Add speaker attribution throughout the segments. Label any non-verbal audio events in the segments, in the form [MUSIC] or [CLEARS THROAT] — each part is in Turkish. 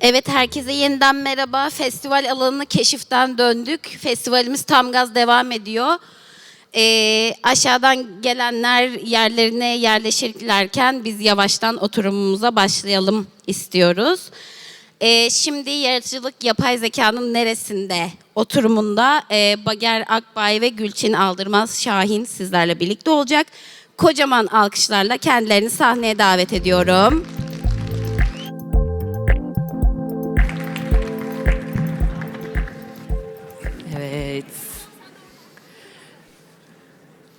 Speaker 1: Evet herkese yeniden merhaba. Festival alanını keşiften döndük. Festivalimiz tam gaz devam ediyor. Ee, aşağıdan gelenler yerlerine yerleşirlerken biz yavaştan oturumumuza başlayalım istiyoruz. Ee, şimdi yaratıcılık yapay zekanın neresinde oturumunda e, Bager Akbay ve Gülçin Aldırmaz Şahin sizlerle birlikte olacak. Kocaman alkışlarla kendilerini sahneye davet ediyorum.
Speaker 2: Evet.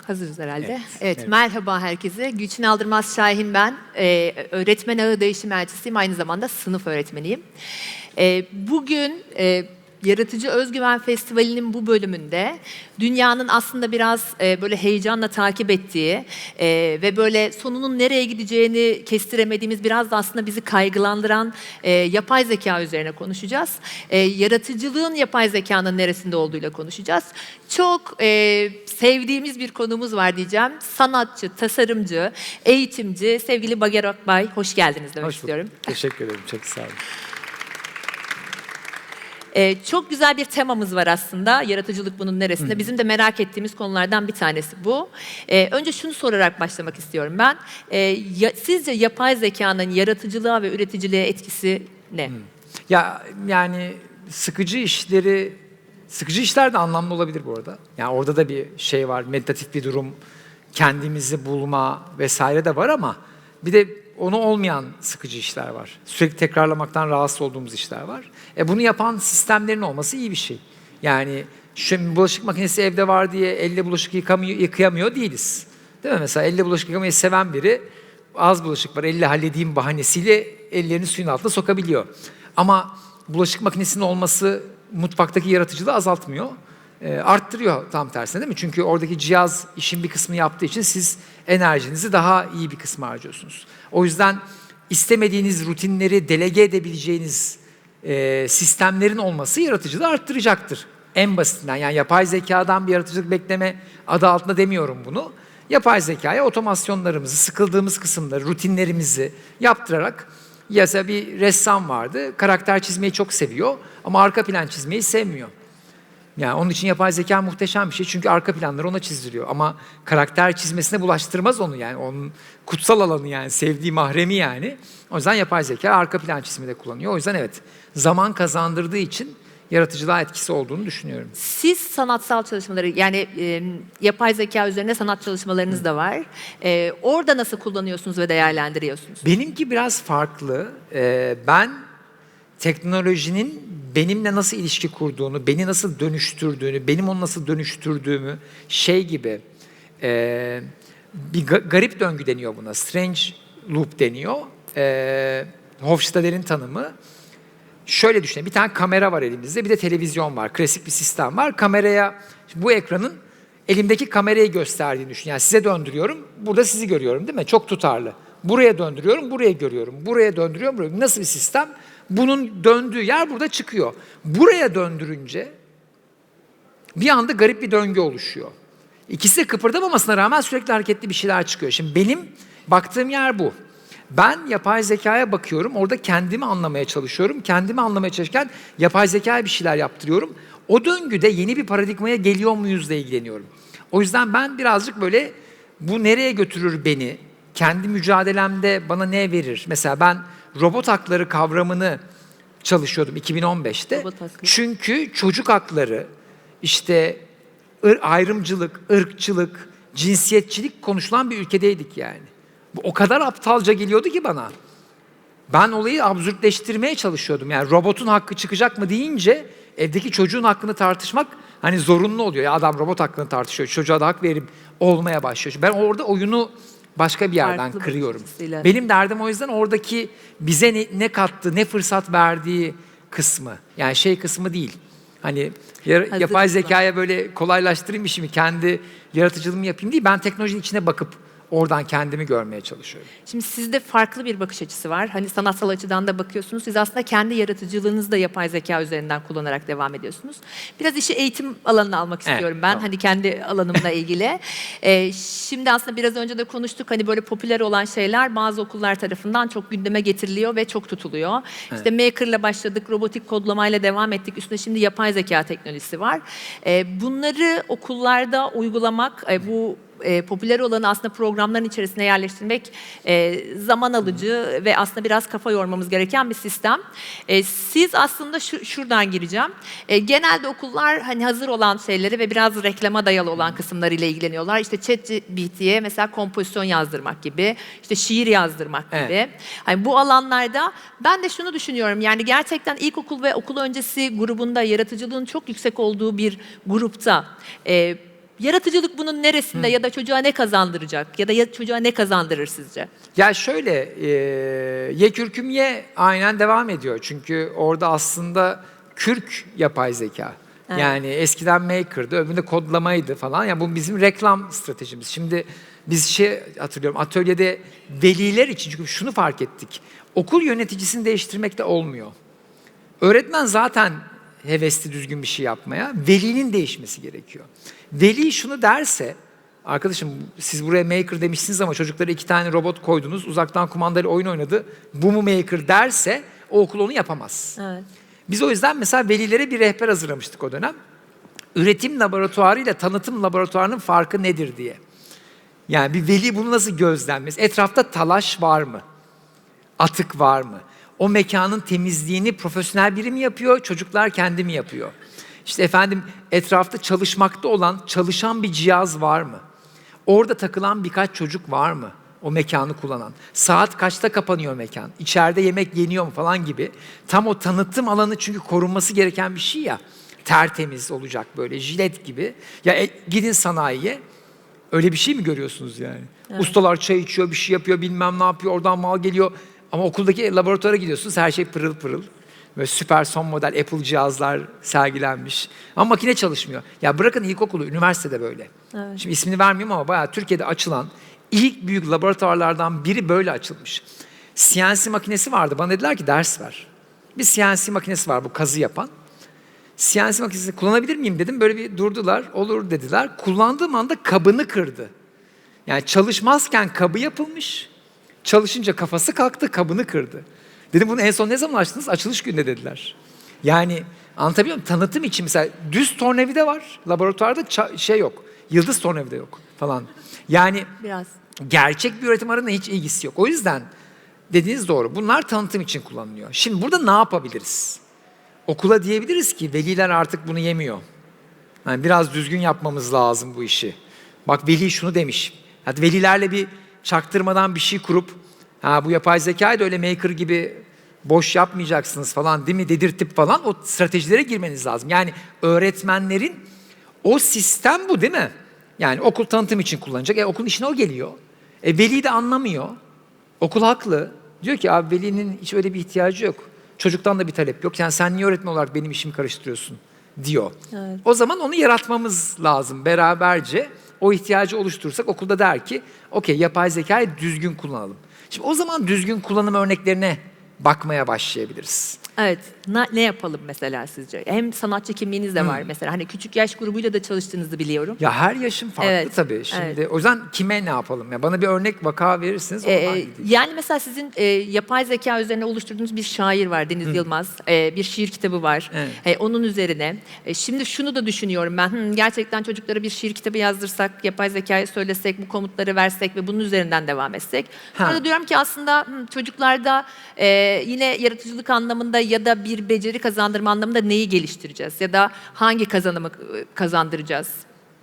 Speaker 2: Hazırız herhalde. Evet,
Speaker 3: Evet, evet.
Speaker 2: merhaba herkese. Gülçin Aldırmaz Şahin ben. Ee, öğretmen ağı değişim elçisiyim. Aynı zamanda sınıf öğretmeniyim. Ee, bugün e, Yaratıcı Özgüven Festivali'nin bu bölümünde dünyanın aslında biraz e, böyle heyecanla takip ettiği e, ve böyle sonunun nereye gideceğini kestiremediğimiz biraz da aslında bizi kaygılandıran e, yapay zeka üzerine konuşacağız. E, yaratıcılığın yapay zekanın neresinde olduğuyla konuşacağız. Çok e, sevdiğimiz bir konumuz var diyeceğim. Sanatçı, tasarımcı, eğitimci, sevgili Bager Akbay. Hoş geldiniz demek
Speaker 3: Hoş bulduk.
Speaker 2: istiyorum.
Speaker 3: Teşekkür ederim. Çok sağ olun.
Speaker 2: Ee, çok güzel bir temamız var aslında. Yaratıcılık bunun neresinde? Bizim de merak ettiğimiz konulardan bir tanesi bu. Ee, önce şunu sorarak başlamak istiyorum ben. Ee, ya- sizce yapay zekanın yaratıcılığa ve üreticiliğe etkisi ne?
Speaker 3: Ya yani sıkıcı işleri sıkıcı işler de anlamlı olabilir bu arada. Yani orada da bir şey var, meditatif bir durum, kendimizi bulma vesaire de var ama bir de onu olmayan sıkıcı işler var. Sürekli tekrarlamaktan rahatsız olduğumuz işler var. E bunu yapan sistemlerin olması iyi bir şey. Yani şu bulaşık makinesi evde var diye elle bulaşık yıkamıyor, yıkayamıyor değiliz. Değil mi? Mesela elle bulaşık yıkamayı seven biri az bulaşık var, elle halledeyim bahanesiyle ellerini suyun altına sokabiliyor. Ama bulaşık makinesinin olması mutfaktaki yaratıcılığı azaltmıyor. E, arttırıyor tam tersine değil mi? Çünkü oradaki cihaz işin bir kısmını yaptığı için siz enerjinizi daha iyi bir kısmı harcıyorsunuz. O yüzden istemediğiniz rutinleri delege edebileceğiniz e, sistemlerin olması yaratıcılığı arttıracaktır. En basitinden yani yapay zekadan bir yaratıcılık bekleme adı altında demiyorum bunu. Yapay zekaya otomasyonlarımızı, sıkıldığımız kısımları, rutinlerimizi yaptırarak Yasa bir ressam vardı. Karakter çizmeyi çok seviyor ama arka plan çizmeyi sevmiyor. Yani onun için yapay zeka muhteşem bir şey çünkü arka planları ona çizdiriyor. Ama karakter çizmesine bulaştırmaz onu yani. Onun kutsal alanı yani, sevdiği mahremi yani. O yüzden yapay zeka arka plan çiziminde kullanıyor. O yüzden evet, zaman kazandırdığı için yaratıcılığa etkisi olduğunu düşünüyorum.
Speaker 2: Siz sanatsal çalışmaları yani e, yapay zeka üzerine sanat çalışmalarınız da var. E, orada nasıl kullanıyorsunuz ve değerlendiriyorsunuz?
Speaker 3: Benimki biraz farklı. Ee, ben teknolojinin benimle nasıl ilişki kurduğunu, beni nasıl dönüştürdüğünü, benim onu nasıl dönüştürdüğümü şey gibi e, bir ga- garip döngü deniyor buna. Strange loop deniyor. E, Hofstadter'in tanımı. Şöyle düşünün. Bir tane kamera var elimizde, bir de televizyon var. Klasik bir sistem var. Kameraya, bu ekranın elimdeki kamerayı gösterdiğini düşün. Yani size döndürüyorum, burada sizi görüyorum değil mi? Çok tutarlı. Buraya döndürüyorum, buraya görüyorum. Buraya döndürüyorum, buraya. Nasıl bir sistem? Bunun döndüğü yer burada çıkıyor. Buraya döndürünce bir anda garip bir döngü oluşuyor. İkisi de kıpırdamamasına rağmen sürekli hareketli bir şeyler çıkıyor. Şimdi benim baktığım yer bu. Ben yapay zekaya bakıyorum, orada kendimi anlamaya çalışıyorum. Kendimi anlamaya çalışırken yapay zekaya bir şeyler yaptırıyorum. O döngüde yeni bir paradigmaya geliyor muyuzla ilgileniyorum. O yüzden ben birazcık böyle bu nereye götürür beni? Kendi mücadelemde bana ne verir? Mesela ben robot hakları kavramını çalışıyordum 2015'te.
Speaker 2: Robot hakları.
Speaker 3: Çünkü çocuk hakları, işte ayrımcılık, ırkçılık, cinsiyetçilik konuşulan bir ülkedeydik yani. Bu o kadar aptalca geliyordu ki bana. Ben olayı absürtleştirmeye çalışıyordum. Yani robotun hakkı çıkacak mı deyince evdeki çocuğun hakkını tartışmak hani zorunlu oluyor. Ya adam robot hakkını tartışıyor. Çocuğa da hak verip olmaya başlıyor. Ben orada oyunu başka bir yerden
Speaker 2: Farklı
Speaker 3: kırıyorum.
Speaker 2: açısıyla.
Speaker 3: Benim derdim o yüzden oradaki bize ne, ne kattı, ne fırsat verdiği kısmı. Yani şey kısmı değil. Hani yar- yapay zekaya böyle kolaylaştırayım işimi, kendi yaratıcılığımı yapayım değil. Ben teknolojinin içine bakıp oradan kendimi görmeye çalışıyorum.
Speaker 2: Şimdi sizde farklı bir bakış açısı var. Hani sanatsal açıdan da bakıyorsunuz. Siz aslında kendi yaratıcılığınızı da yapay zeka üzerinden kullanarak devam ediyorsunuz. Biraz işi eğitim alanına almak
Speaker 3: Evet,
Speaker 2: istiyorum ben.
Speaker 3: tamam.
Speaker 2: Hani kendi alanımla ilgili. [LAUGHS] Ee, şimdi aslında biraz önce de konuştuk. Hani böyle popüler olan şeyler bazı okullar tarafından çok gündeme getiriliyor ve çok tutuluyor. İşte Maker'la başladık, robotik kodlamayla devam ettik. Üstüne şimdi yapay zeka teknolojisi var. Ee, bunları okullarda uygulamak, e, bu e, popüler olanı aslında programların içerisine yerleştirmek e, zaman alıcı ve aslında biraz kafa yormamız gereken bir sistem. E, siz aslında şu, şuradan gireceğim. E, genelde okullar hani hazır olan şeyleri ve biraz reklama dayalı olan kısımlarıyla ilgileniyorlar. İşte ChatGPT'ye mesela kompozisyon yazdırmak gibi, işte şiir yazdırmak gibi.
Speaker 3: Evet.
Speaker 2: Hani bu alanlarda ben de şunu düşünüyorum. Yani gerçekten ilkokul ve okul öncesi grubunda yaratıcılığın çok yüksek olduğu bir grupta e, yaratıcılık bunun neresinde ya da çocuğa ne kazandıracak ya da ya çocuğa ne kazandırır sizce?
Speaker 3: Ya şöyle, e, ye kürküm ye aynen devam ediyor. Çünkü orada aslında kürk yapay zeka.
Speaker 2: Evet.
Speaker 3: Yani eskiden maker'dı, öbüründe kodlamaydı falan. Yani bu bizim reklam stratejimiz. Şimdi biz şey hatırlıyorum, atölyede veliler için çünkü şunu fark ettik. Okul yöneticisini değiştirmek de olmuyor. Öğretmen zaten hevesli düzgün bir şey yapmaya, velinin değişmesi gerekiyor. Veli şunu derse, arkadaşım siz buraya maker demişsiniz ama çocuklara iki tane robot koydunuz, uzaktan kumandayla oyun oynadı, bu mu maker derse o okul onu yapamaz.
Speaker 2: Evet.
Speaker 3: Biz o yüzden mesela velilere bir rehber hazırlamıştık o dönem. Üretim laboratuvarı ile tanıtım laboratuvarının farkı nedir diye. Yani bir veli bunu nasıl gözlemlez? Etrafta talaş var mı? Atık var mı? O mekanın temizliğini profesyonel biri mi yapıyor, çocuklar kendi mi yapıyor? İşte efendim etrafta çalışmakta olan, çalışan bir cihaz var mı? Orada takılan birkaç çocuk var mı? O mekanı kullanan. Saat kaçta kapanıyor mekan? İçeride yemek yeniyor mu falan gibi. Tam o tanıtım alanı çünkü korunması gereken bir şey ya. Tertemiz olacak böyle jilet gibi. Ya e, gidin sanayiye. Öyle bir şey mi görüyorsunuz yani? Ustalar çay içiyor, bir şey yapıyor, bilmem ne yapıyor, oradan mal geliyor. Ama okuldaki laboratuvara gidiyorsunuz, her şey pırıl pırıl. Böyle süper son model Apple cihazlar sergilenmiş. Ama makine çalışmıyor. Ya bırakın ilkokulu, üniversitede böyle. Şimdi ismini vermiyorum ama bayağı Türkiye'de açılan ilk büyük laboratuvarlardan biri böyle açılmış. CNC makinesi vardı. Bana dediler ki ders ver. Bir CNC makinesi var bu kazı yapan. CNC makinesini kullanabilir miyim dedim. Böyle bir durdular. Olur dediler. Kullandığım anda kabını kırdı. Yani çalışmazken kabı yapılmış. Çalışınca kafası kalktı, kabını kırdı. Dedim bunu en son ne zaman açtınız? Açılış gününde dediler. Yani anlatabiliyor muyum? Tanıtım için mesela düz tornavida var. Laboratuvarda şey yok. Yıldız tornavida yok falan. Yani
Speaker 2: Biraz.
Speaker 3: gerçek bir üretim arasında hiç ilgisi yok. O yüzden dediğiniz doğru. Bunlar tanıtım için kullanılıyor. Şimdi burada ne yapabiliriz? Okula diyebiliriz ki veliler artık bunu yemiyor. Yani biraz düzgün yapmamız lazım bu işi. Bak veli şunu demiş. Hadi velilerle bir çaktırmadan bir şey kurup ha bu yapay zekayı da öyle maker gibi boş yapmayacaksınız falan değil mi dedirtip falan o stratejilere girmeniz lazım. Yani öğretmenlerin o sistem bu değil mi? Yani okul tanıtım için kullanacak. E okulun işine o geliyor. E veli de anlamıyor. Okul haklı. Diyor ki abi velinin hiç öyle bir ihtiyacı yok. Çocuktan da bir talep yok. Yani sen niye öğretmen olarak benim işimi karıştırıyorsun diyor.
Speaker 2: Evet.
Speaker 3: O zaman onu yaratmamız lazım beraberce. O ihtiyacı oluşturursak okulda der ki okey yapay zekayı düzgün kullanalım. Şimdi o zaman düzgün kullanım örneklerine bakmaya başlayabiliriz.
Speaker 2: Evet. Na- ne yapalım mesela sizce? Hem sanatçı kimliğiniz de var mesela. Hani küçük yaş grubuyla da çalıştığınızı biliyorum.
Speaker 3: Ya her yaşın farklı
Speaker 2: Evet,
Speaker 3: tabii. Şimdi
Speaker 2: evet.
Speaker 3: o yüzden kime ne yapalım? Ya bana bir örnek vaka verirsiniz.
Speaker 2: Ee, yani mesela sizin e, yapay zeka üzerine oluşturduğunuz bir şair var Deniz Yılmaz. E, bir şiir kitabı var.
Speaker 3: Evet.
Speaker 2: E, onun üzerine. E, şimdi şunu da düşünüyorum ben. "Hmm, gerçekten çocuklara bir şiir kitabı yazdırsak, yapay zekaya söylesek, bu komutları versek ve bunun üzerinden devam etsek.
Speaker 3: Ha.
Speaker 2: Sonra diyorum ki aslında hmm, çocuklarda e, yine yaratıcılık anlamında ya da bir beceri kazandırma anlamında neyi geliştireceğiz? Ya da hangi kazanımı e, kazandıracağız?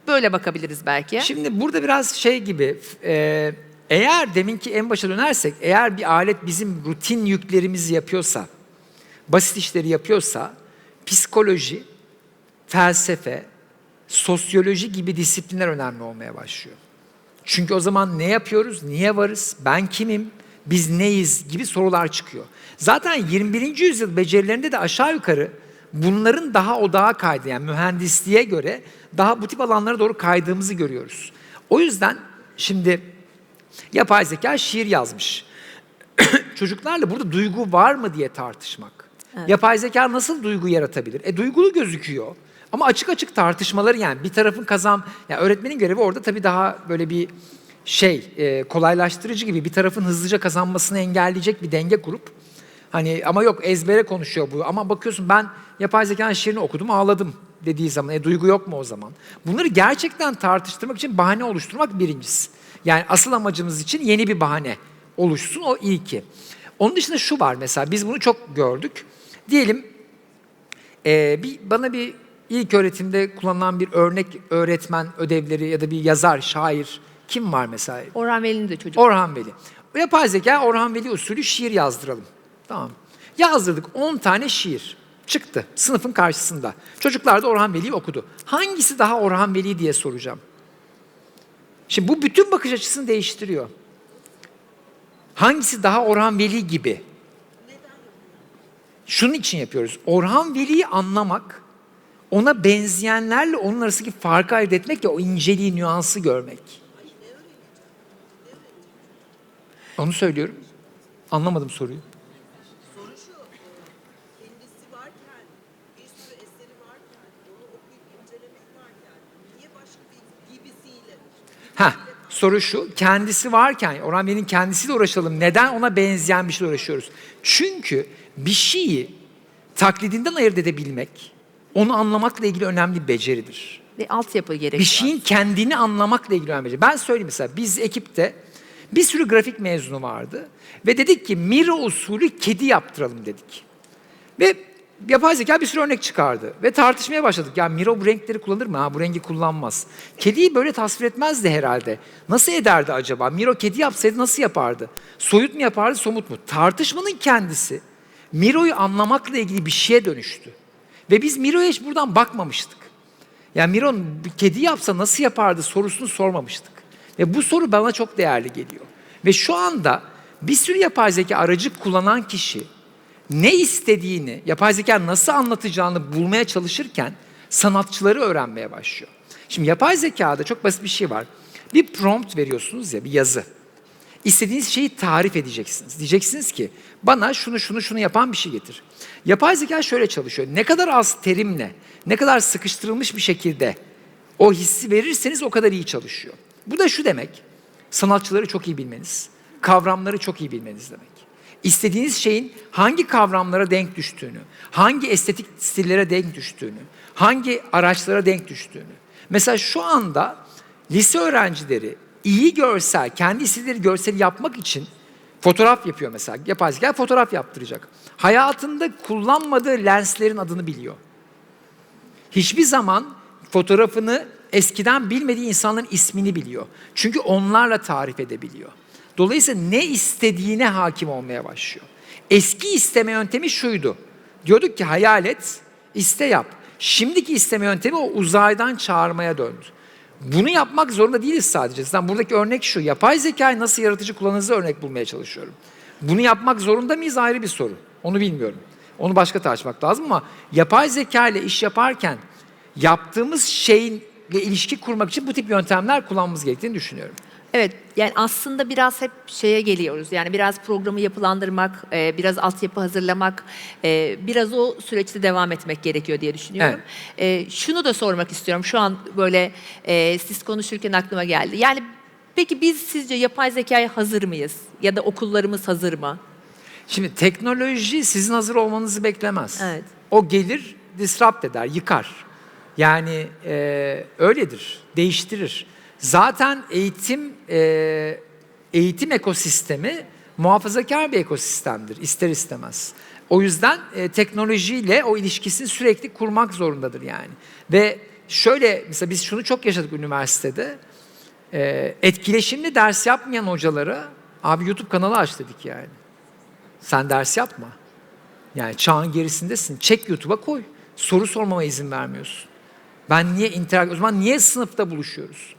Speaker 2: Böyle bakabiliriz belki.
Speaker 3: Şimdi burada biraz şey gibi e, eğer deminki en başa dönersek eğer bir alet bizim rutin yüklerimizi yapıyorsa basit işleri yapıyorsa psikoloji, felsefe, sosyoloji gibi disiplinler önemli olmaya başlıyor. Çünkü o zaman ne yapıyoruz, niye varız, ben kimim, biz neyiz gibi sorular çıkıyor. Zaten 21. yüzyıl becerilerinde de aşağı yukarı bunların daha odağa kaydı. Yani mühendisliğe göre daha bu tip alanlara doğru kaydığımızı görüyoruz. O yüzden şimdi Yapay zeka şiir yazmış. [CLEARS THROAT] Çocuklarla burada duygu var mı diye tartışmak. Yapay zeka nasıl duygu yaratabilir? E duygulu gözüküyor. Ama açık açık tartışmaları yani bir tarafın kazan... Yani öğretmenin görevi orada tabii daha böyle bir şey e, kolaylaştırıcı gibi bir tarafın hızlıca kazanmasını engelleyecek bir denge kurup hani ama yok ezbere konuşuyor bu ama bakıyorsun ben yapay zekanın şiirini okudum ağladım dediği zaman e duygu yok mu o zaman? Bunları gerçekten tartıştırmak için bahane oluşturmak birincisi. Yani asıl amacımız için yeni bir bahane oluşsun o ilki. Onun dışında şu var mesela biz bunu çok gördük. Diyelim ee, bir, bana bir ilk öğretimde kullanılan bir örnek öğretmen ödevleri ya da bir yazar, şair kim var mesela?
Speaker 2: Orhan Veli'nin de çocuk.
Speaker 3: Orhan Veli. Yapay zeka Orhan Veli usulü şiir yazdıralım. Tamam. Yazdırdık 10 tane şiir. Çıktı sınıfın karşısında. Çocuklar da Orhan Veli'yi okudu. Hangisi daha Orhan Veli diye soracağım. Şimdi bu bütün bakış açısını değiştiriyor. Hangisi daha Orhan Veli gibi? Şunun için yapıyoruz. Orhan Veli'yi anlamak, ona benzeyenlerle onun arasındaki farkı ayırt etmek ya o inceliği, nüansı görmek. Onu söylüyorum. Anlamadım soruyu.
Speaker 4: Soru şu, kendisi varken, bir sürü eseri varken, onu okuyup incelemek varken, niye başka bir gibisiyle?
Speaker 3: Ha, soru şu. Kendisi varken, Orhan Veli'nin kendisiyle uğraşalım. Neden ona benzeyen bir şeyle uğraşıyoruz? Çünkü bir şeyi taklidinden ayırt edebilmek, onu anlamakla ilgili önemli bir beceridir.
Speaker 2: Ve altyapı gerekiyor.
Speaker 3: Bir şeyin kendini anlamakla ilgili önemli. beceri. Ben söyleyeyim mesela biz ekipte bir sürü grafik mezunu vardı. Ve dedik ki Miro usulü kedi yaptıralım dedik. Ve yapay zeka bir sürü örnek çıkardı. Ve tartışmaya başladık. Ya Miro bu renkleri kullanır mı? Ha bu rengi kullanmaz. Kediyi böyle tasvir etmezdi herhalde. Nasıl ederdi acaba? Miro kedi yapsaydı nasıl yapardı? Soyut mu yapardı, somut mu? Tartışmanın kendisi Miro'yu anlamakla ilgili bir şeye dönüştü. Ve biz Miro'ya hiç buradan bakmamıştık. Yani Miron bir kedi yapsa nasıl yapardı sorusunu sormamıştık. Ve bu soru bana çok değerli geliyor. Ve şu anda bir sürü yapay zeka aracı kullanan kişi ne istediğini, yapay zeka nasıl anlatacağını bulmaya çalışırken sanatçıları öğrenmeye başlıyor. Şimdi yapay zekada çok basit bir şey var. Bir prompt veriyorsunuz ya, bir yazı. İstediğiniz şeyi tarif edeceksiniz. Diyeceksiniz ki bana şunu şunu şunu yapan bir şey getir. Yapay zeka şöyle çalışıyor. Ne kadar az terimle, ne kadar sıkıştırılmış bir şekilde o hissi verirseniz o kadar iyi çalışıyor. Bu da şu demek. Sanatçıları çok iyi bilmeniz, kavramları çok iyi bilmeniz demek. İstediğiniz şeyin hangi kavramlara denk düştüğünü, hangi estetik stillere denk düştüğünü, hangi araçlara denk düştüğünü. Mesela şu anda lise öğrencileri iyi görsel, kendi istedikleri görseli yapmak için fotoğraf yapıyor mesela. Yapay zeka fotoğraf yaptıracak. Hayatında kullanmadığı lenslerin adını biliyor. Hiçbir zaman fotoğrafını eskiden bilmediği insanların ismini biliyor. Çünkü onlarla tarif edebiliyor. Dolayısıyla ne istediğine hakim olmaya başlıyor. Eski isteme yöntemi şuydu. Diyorduk ki hayal et, iste yap. Şimdiki isteme yöntemi o uzaydan çağırmaya döndü. Bunu yapmak zorunda değiliz sadece. Zaten buradaki örnek şu. Yapay zekayı nasıl yaratıcı kullanırızı örnek bulmaya çalışıyorum. Bunu yapmak zorunda mıyız ayrı bir soru. Onu bilmiyorum. Onu başka tartışmak lazım ama yapay zeka ile iş yaparken yaptığımız şeyinle ilişki kurmak için bu tip yöntemler kullanmamız gerektiğini düşünüyorum.
Speaker 2: Evet, yani aslında biraz hep şeye geliyoruz. Yani biraz programı yapılandırmak, e, biraz altyapı hazırlamak, e, biraz o süreçte devam etmek gerekiyor diye düşünüyorum. E, şunu da sormak istiyorum. Şu an böyle e, siz konuşurken aklıma geldi. Yani peki biz sizce yapay zekaya hazır mıyız? Ya da okullarımız hazır mı?
Speaker 3: Şimdi teknoloji sizin hazır olmanızı beklemez.
Speaker 2: Evet.
Speaker 3: O gelir, disrupt eder, yıkar. Yani e, öyledir, değiştirir. Zaten eğitim e, eğitim ekosistemi muhafazakar bir ekosistemdir, ister istemez. O yüzden e, teknolojiyle o ilişkisini sürekli kurmak zorundadır yani. Ve şöyle mesela biz şunu çok yaşadık üniversitede. E, etkileşimli ders yapmayan hocalara abi YouTube kanalı aç dedik yani. Sen ders yapma. Yani çağın gerisindesin. Çek YouTube'a koy. Soru sormama izin vermiyorsun. Ben niye interak... O zaman niye sınıfta buluşuyoruz?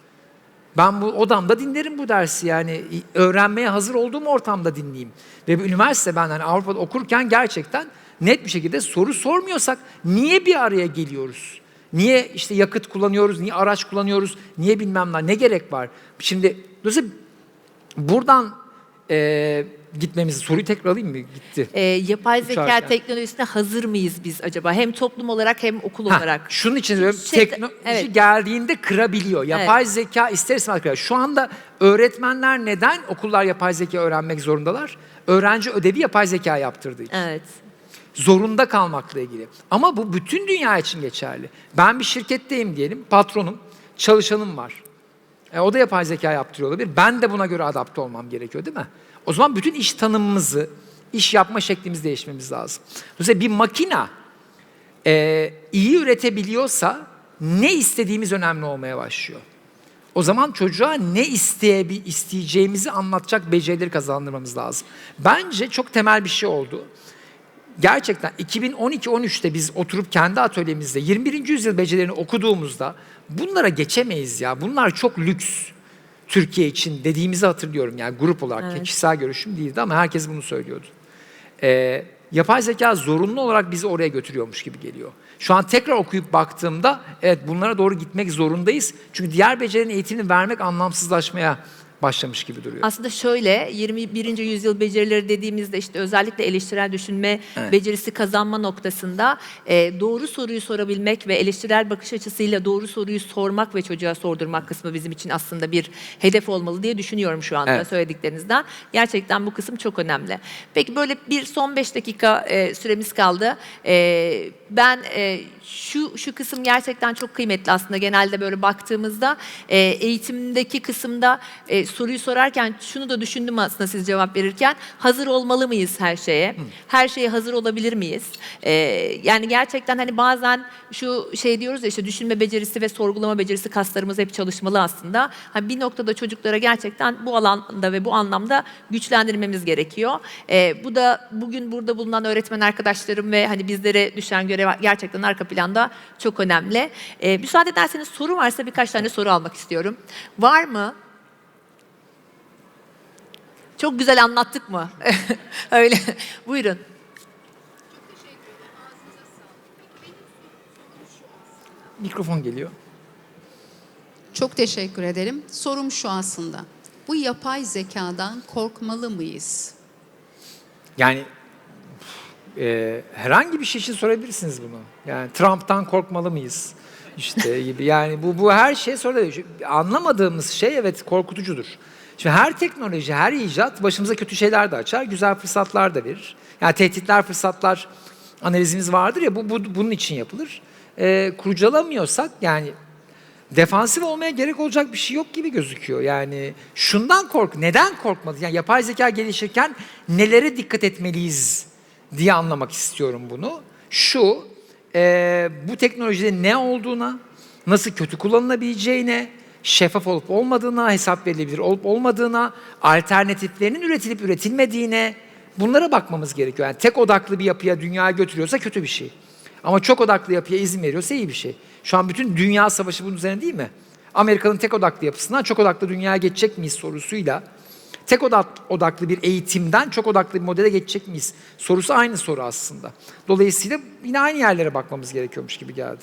Speaker 3: Ben bu odamda dinlerim bu dersi yani öğrenmeye hazır olduğum ortamda dinleyeyim. Ve bu üniversite ben hani Avrupa'da okurken gerçekten net bir şekilde soru sormuyorsak niye bir araya geliyoruz? Niye işte yakıt kullanıyoruz, niye araç kullanıyoruz, niye bilmem ne, ne gerek var? Şimdi dolayısıyla Buradan e, gitmemiz, soruyu tekrar alayım mı? Gitti.
Speaker 2: Ee, yapay zeka
Speaker 3: Uçarken.
Speaker 2: teknolojisine hazır mıyız biz acaba? Hem toplum olarak hem okul
Speaker 3: Ha,
Speaker 2: olarak.
Speaker 3: şunun için diyorum,
Speaker 2: Şey-
Speaker 3: teknoloji
Speaker 2: evet.
Speaker 3: geldiğinde kırabiliyor. Yapay zeka ister istemez kırabiliyor. Şu anda öğretmenler neden okullar yapay zeka öğrenmek zorundalar? Öğrenci ödevi yapay zeka yaptırdığı için.
Speaker 2: Evet.
Speaker 3: Zorunda kalmakla ilgili. Ama bu bütün dünya için geçerli. Ben bir şirketteyim diyelim, patronum, çalışanım var. E, o da yapay zeka yaptırıyor olabilir. Ben de buna göre adapte olmam gerekiyor değil mi? O zaman bütün iş tanımımızı, iş yapma şeklimizi değişmemiz lazım. Dolayısıyla bir makina e, iyi üretebiliyorsa ne istediğimiz önemli olmaya başlıyor. O zaman çocuğa ne isteye, isteyeceğimizi anlatacak becerileri kazandırmamız lazım. Bence çok temel bir şey oldu. Gerçekten 2012-13'te biz oturup kendi atölyemizde 21. yüzyıl becerilerini okuduğumuzda bunlara geçemeyiz ya. Bunlar çok lüks Türkiye için dediğimizi hatırlıyorum. Yani grup olarak
Speaker 2: Evet.
Speaker 3: kişisel görüşüm değildi ama herkes bunu söylüyordu. Ee, yapay zeka zorunlu olarak bizi oraya götürüyormuş gibi geliyor. Şu an tekrar okuyup baktığımda evet bunlara doğru gitmek zorundayız. Çünkü diğer becerinin eğitimini vermek anlamsızlaşmaya başlamış gibi duruyor.
Speaker 2: Aslında şöyle 21. yüzyıl becerileri dediğimizde işte özellikle eleştirel düşünme
Speaker 3: Evet.
Speaker 2: becerisi kazanma noktasında e, doğru soruyu sorabilmek ve eleştirel bakış açısıyla doğru soruyu sormak ve çocuğa sordurmak kısmı bizim için aslında bir hedef olmalı diye düşünüyorum şu anda
Speaker 3: Evet.
Speaker 2: söylediklerinizden. Gerçekten bu kısım çok önemli. Peki böyle bir son 5 dakika e, süremiz kaldı. E, ben e, şu şu kısım gerçekten çok kıymetli aslında genelde böyle baktığımızda e, eğitimdeki kısımda e, soruyu sorarken şunu da düşündüm aslında siz cevap verirken hazır olmalı mıyız her şeye? Her şeye hazır olabilir miyiz? E, yani gerçekten hani bazen şu şey diyoruz ya işte düşünme becerisi ve sorgulama becerisi kaslarımız hep çalışmalı aslında. Hani bir noktada çocuklara gerçekten bu alanda ve bu anlamda güçlendirmemiz gerekiyor. E, bu da bugün burada bulunan öğretmen arkadaşlarım ve hani bizlere düşen görev gerçekten arka planda çok önemli. E, müsaade ederseniz soru varsa birkaç tane soru almak istiyorum. Var mı? Çok güzel anlattık mı? [LAUGHS] Öyle. Buyurun.
Speaker 3: Mikrofon geliyor.
Speaker 5: Çok teşekkür ederim. Sorum şu aslında. Bu yapay zekadan korkmalı mıyız?
Speaker 3: Yani e, herhangi bir şey için sorabilirsiniz bunu. Yani Trump'tan korkmalı mıyız? İşte gibi. Yani bu bu her şey sorulabilir. Anlamadığımız şey evet korkutucudur. Şimdi her teknoloji, her icat başımıza kötü şeyler de açar, güzel fırsatlar da verir. Yani tehditler, fırsatlar analizimiz vardır ya bu, bu bunun için yapılır. E, kurcalamıyorsak yani defansif olmaya gerek olacak bir şey yok gibi gözüküyor. Yani şundan kork, neden korkmadı? Yani yapay zeka gelişirken nelere dikkat etmeliyiz diye anlamak istiyorum bunu. Şu, e, bu teknolojide ne olduğuna, nasıl kötü kullanılabileceğine, şeffaf olup olmadığına, hesap verilebilir olup olmadığına, alternatiflerinin üretilip üretilmediğine bunlara bakmamız gerekiyor. Yani tek odaklı bir yapıya dünyaya götürüyorsa kötü bir şey. Ama çok odaklı yapıya izin veriyorsa iyi bir şey. Şu an bütün dünya savaşı bunun üzerine değil mi? Amerika'nın tek odaklı yapısından çok odaklı dünyaya geçecek miyiz sorusuyla tek odak- odaklı bir eğitimden çok odaklı bir modele geçecek miyiz sorusu aynı soru aslında. Dolayısıyla yine aynı yerlere bakmamız gerekiyormuş gibi geldi.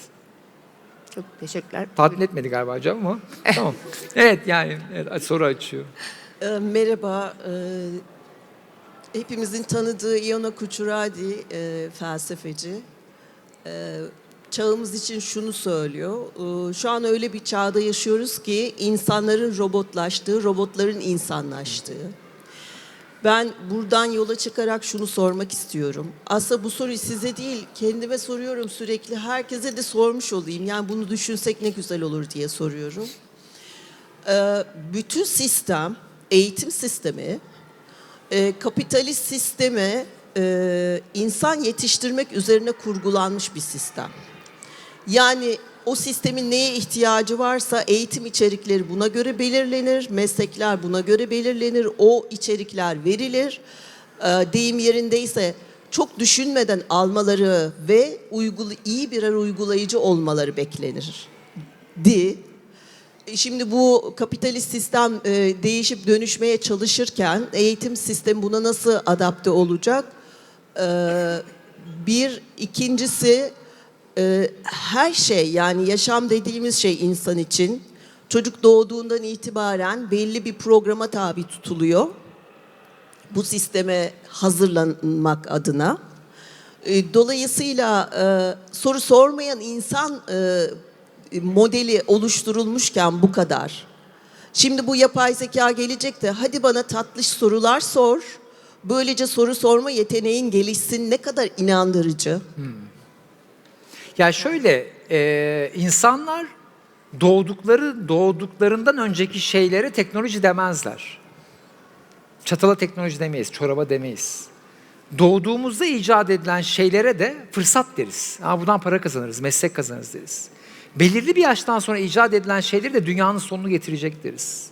Speaker 2: Çok teşekkürler.
Speaker 3: Tatmin etmedi galiba hocam ama tamam. [LAUGHS] Evet yani evet, soru açıyor.
Speaker 4: Ee, merhaba. Ee, hepimizin tanıdığı Iona Kuchuradi e, felsefeci. Ee, çağımız için şunu söylüyor. Ee, şu an öyle bir çağda yaşıyoruz ki insanların robotlaştığı, robotların insanlaştığı. Ben buradan yola çıkarak şunu sormak istiyorum. Aslında bu soruyu size değil, kendime soruyorum sürekli. Herkese de sormuş olayım. Yani bunu düşünsek ne güzel olur diye soruyorum. Ee, bütün sistem, eğitim sistemi, e, kapitalist sisteme e, insan yetiştirmek üzerine kurgulanmış bir sistem. Yani o sistemin neye ihtiyacı varsa eğitim içerikleri buna göre belirlenir, meslekler buna göre belirlenir, o içerikler verilir. Ee, deyim yerindeyse çok düşünmeden almaları ve uygula, iyi birer uygulayıcı olmaları beklenir. Di. Şimdi bu kapitalist sistem e, değişip dönüşmeye çalışırken eğitim sistemi buna nasıl adapte olacak? Ee, bir, ikincisi e, her şey yani yaşam dediğimiz şey insan için Çocuk doğduğundan itibaren belli bir programa tabi tutuluyor. Bu sisteme hazırlanmak adına. E, Dolayısıyla e, soru sormayan insan e, modeli oluşturulmuşken bu kadar. Şimdi bu yapay zeka gelecek de hadi bana tatlış sorular sor. Böylece soru sorma yeteneğin gelişsin ne kadar inandırıcı.
Speaker 3: Ya şöyle, e, insanlar doğdukları doğduklarından önceki şeylere teknoloji demezler. Çatala teknoloji demeyiz, çoraba demeyiz. Doğduğumuzda icat edilen şeylere de fırsat deriz. Ha, buradan para kazanırız, meslek kazanırız deriz. Belirli bir yaştan sonra icat edilen şeyleri de dünyanın sonunu getirecek deriz.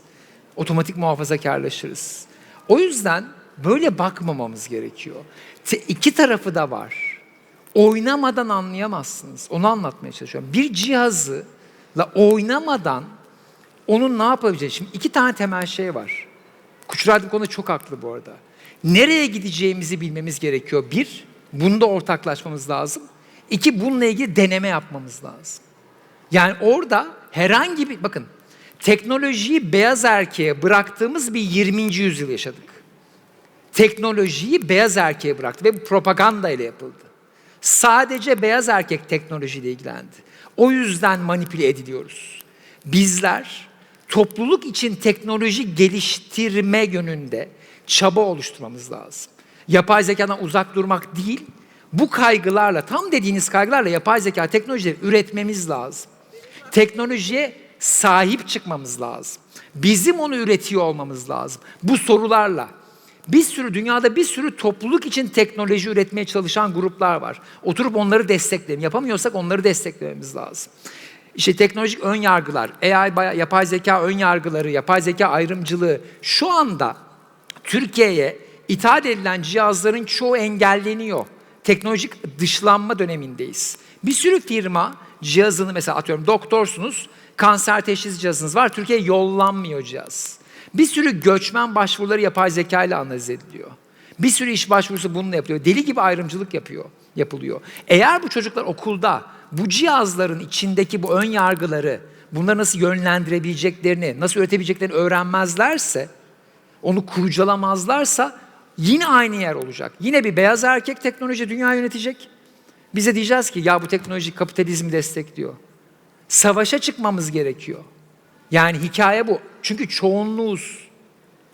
Speaker 3: Otomatik muhafazakarlaşırız. O yüzden böyle bakmamamız gerekiyor. Te- iki tarafı da var oynamadan anlayamazsınız. Onu anlatmaya çalışıyorum. Bir cihazı la oynamadan onun ne yapabileceği. Şimdi iki tane temel şey var. Kuçuradi bu konuda çok haklı bu arada. Nereye gideceğimizi bilmemiz gerekiyor. Bir, bunda ortaklaşmamız lazım. İki, bununla ilgili deneme yapmamız lazım. Yani orada herhangi bir, bakın teknolojiyi beyaz erkeğe bıraktığımız bir 20. yüzyıl yaşadık. Teknolojiyi beyaz erkeğe bıraktı ve bu propaganda ile yapıldı. Sadece beyaz erkek teknolojiyle ilgilendi. O yüzden manipüle ediliyoruz. Bizler topluluk için teknoloji geliştirme yönünde çaba oluşturmamız lazım. Yapay zekadan uzak durmak değil, bu kaygılarla, tam dediğiniz kaygılarla yapay zeka teknolojileri üretmemiz lazım. Teknolojiye sahip çıkmamız lazım. Bizim onu üretiyor olmamız lazım. Bu sorularla. Bir sürü dünyada bir sürü topluluk için teknoloji üretmeye çalışan gruplar var. Oturup onları destekleyelim. Yapamıyorsak onları desteklememiz lazım. İşte teknolojik ön yargılar, AI, yapay zeka ön yargıları, yapay zeka ayrımcılığı şu anda Türkiye'ye ithal edilen cihazların çoğu engelleniyor. Teknolojik dışlanma dönemindeyiz. Bir sürü firma cihazını mesela atıyorum doktorsunuz, kanser teşhis cihazınız var. Türkiye'ye yollanmıyor cihaz. Bir sürü göçmen başvuruları yapay zeka ile analiz ediliyor. Bir sürü iş başvurusu bununla yapılıyor. Deli gibi ayrımcılık yapıyor, yapılıyor. Eğer bu çocuklar okulda bu cihazların içindeki bu ön yargıları, bunları nasıl yönlendirebileceklerini, nasıl üretebileceklerini öğrenmezlerse, onu kurcalamazlarsa yine aynı yer olacak. Yine bir beyaz erkek teknoloji dünya yönetecek. Bize diyeceğiz ki ya bu teknoloji kapitalizmi destekliyor. Savaşa çıkmamız gerekiyor. Yani hikaye bu. Çünkü çoğunluğuz.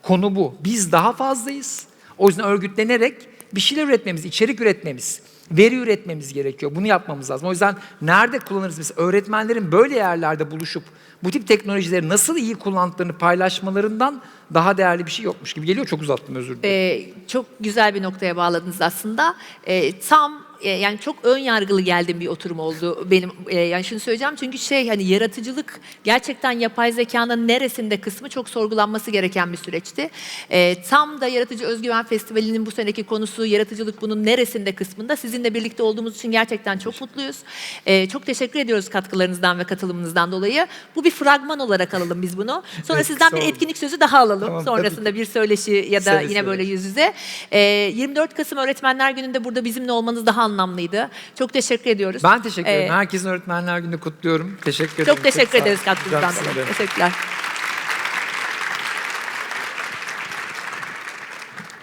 Speaker 3: Konu bu. Biz daha fazlayız. O yüzden örgütlenerek bir şeyler üretmemiz, içerik üretmemiz, veri üretmemiz gerekiyor. Bunu yapmamız lazım. O yüzden nerede kullanırız? Mesela öğretmenlerin böyle yerlerde buluşup bu tip teknolojileri nasıl iyi kullandıklarını paylaşmalarından daha değerli bir şey yokmuş gibi geliyor. Çok uzattım özür dilerim.
Speaker 2: Ee, çok güzel bir noktaya bağladınız aslında. Ee, tam e, yani çok ön yargılı geldiğim bir oturum oldu benim. e, yani şunu söyleyeceğim çünkü şey hani yaratıcılık gerçekten yapay zekanın neresinde kısmı çok sorgulanması gereken bir süreçti. Ee, tam da Yaratıcı Özgüven Festivali'nin bu seneki konusu yaratıcılık bunun neresinde kısmında sizinle birlikte olduğumuz için gerçekten çok mutluyuz. Ee, çok teşekkür ediyoruz katkılarınızdan ve katılımınızdan dolayı. Bu bir fragman olarak alalım biz bunu. Sonra
Speaker 3: Evet,
Speaker 2: sizden bir etkinlik sözü daha alalım.
Speaker 3: Tamam, tabii
Speaker 2: Sonrasında bir söyleşi ya da
Speaker 3: Seve
Speaker 2: yine
Speaker 3: seve.
Speaker 2: böyle yüz yüze. Ee, 24 Kasım Öğretmenler Günü'nde burada bizimle olmanız daha anlamlıydı. Çok teşekkür ediyoruz.
Speaker 3: Ben teşekkür ederim.
Speaker 2: Ee,
Speaker 3: Herkesin Öğretmenler Günü kutluyorum. Teşekkür ederim.
Speaker 2: çok teşekkür ederiz katkınızdan dolayı. Teşekkürler.